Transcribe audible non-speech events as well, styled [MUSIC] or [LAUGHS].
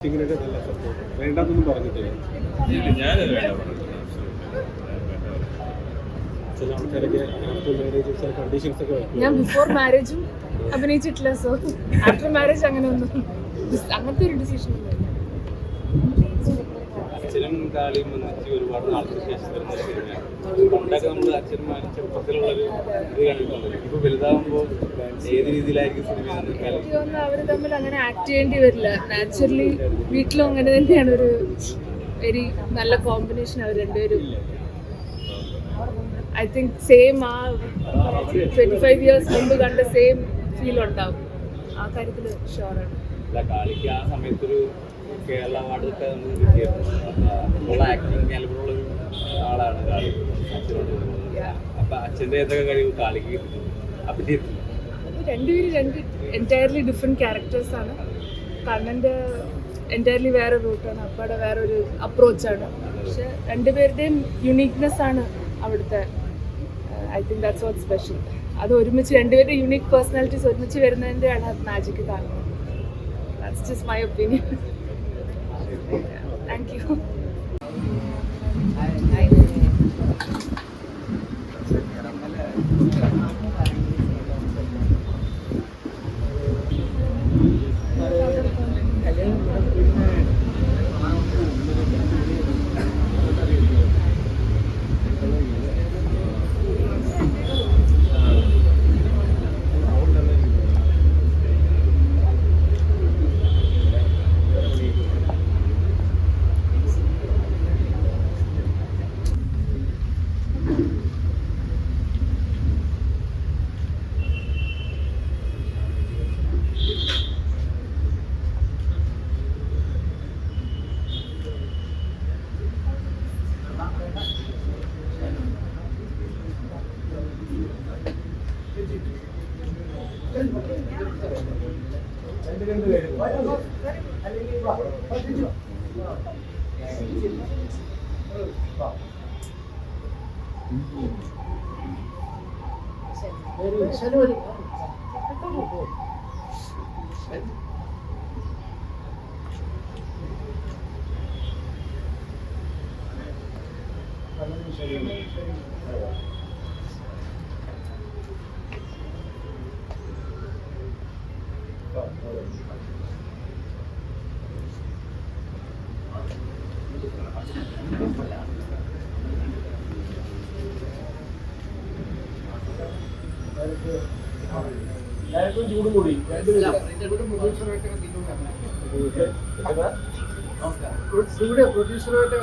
ഇങ്ങനെയൊക്കെ നല്ല സപ്പോർട്ട് വേണ്ടെന്നൊന്നും പറഞ്ഞിട്ടില്ല. ഞാനത് വേണ്ട പറഞ്ഞു ചില ആൾക്കാരൊക്കെ ആഫ്റ്റർ മാരേജ് ചില കണ്ടീഷൻസ് ഒക്കെ വെക്കും ഞാൻ ബിഫോർ മാരേജും അഭിനയിച്ചിട്ടില്ല സോ ആഫ്റ്റർ മാരേജ് അങ്ങനെ ഒന്നും അങ്ങനത്തെ ഒരു ഡിസിഷൻ അച്ഛനും കാളിയും ഒന്നിച്ച് ഒരുപാട് നാൾക്ക് ശേഷം വരുന്ന സിനിമയാണ് പണ്ടൊക്കെ നമ്മൾ അച്ഛന്മാർ ചെറുപ്പത്തിലുള്ളൊരു ഇത് കണ്ടിട്ടുണ്ട് ഇപ്പൊ വലുതാകുമ്പോൾ ഏത് രീതിയിലായിരിക്കും സിനിമ അവർ തമ്മിൽ അങ്ങനെ ആക്ട് ചെയ്യേണ്ടി വരില്ല നാച്ചുറലി വീട്ടിലും അങ്ങനെ തന്നെയാണ് ഒരു വെരി നല്ല കോമ്പിനേഷൻ അവർ രണ്ടുപേരും ഐ തിങ്ക് സെയിം ആ ട്വന്റി ഫൈവ് ഇയേഴ്സ് മുമ്പ് കണ്ട സെയിം ഫീൽ ഉണ്ടാവും ആ കാര്യത്തിൽ ഷുവറാണ് അല്ല കാളിക്ക് സമയത്തൊരു കേരള അവാർഡൊക്കെ നമുക്ക് കിട്ടിയിരുന്നു അപ്പൊ ഉള്ള ആക്ടിങ് കാലിബറുള്ള ഒരു ആളാണ് കാളി അച്ഛനോട്. അപ്പൊ അച്ഛന്റെ ഏതൊക്കെ കഴിവ് കാളിക്ക് കിട്ടുന്നു അത് രണ്ടുപേരും രണ്ട് എന്റയർലി ഡിഫറെന്റ് ക്യാരക്ടേഴ്സാണ് കണ്ണന്റെ എന്റയർലി വേറെ റൂട്ടാണ് അപ്പയുടെ വേറെ ഒരു അപ്രോച്ചാണ് പക്ഷെ രണ്ടുപേരുടെയും യുണീക്നെസ് ആണ് അവിടുത്തെ I think that's what special അത് ഒരുമിച്ച് രണ്ടുപേരുടെ യുണീക്ക് പേഴ്സണാലിറ്റീസ് ഒരുമിച്ച് വരുന്നതിന്റെയാണ് മാജിക്ക് കാണുന്നത്. that's just my opinion. [LAUGHS] Thank you. That's just my opinion thank you പ്രൊഡ്യൂസറായിട്ട്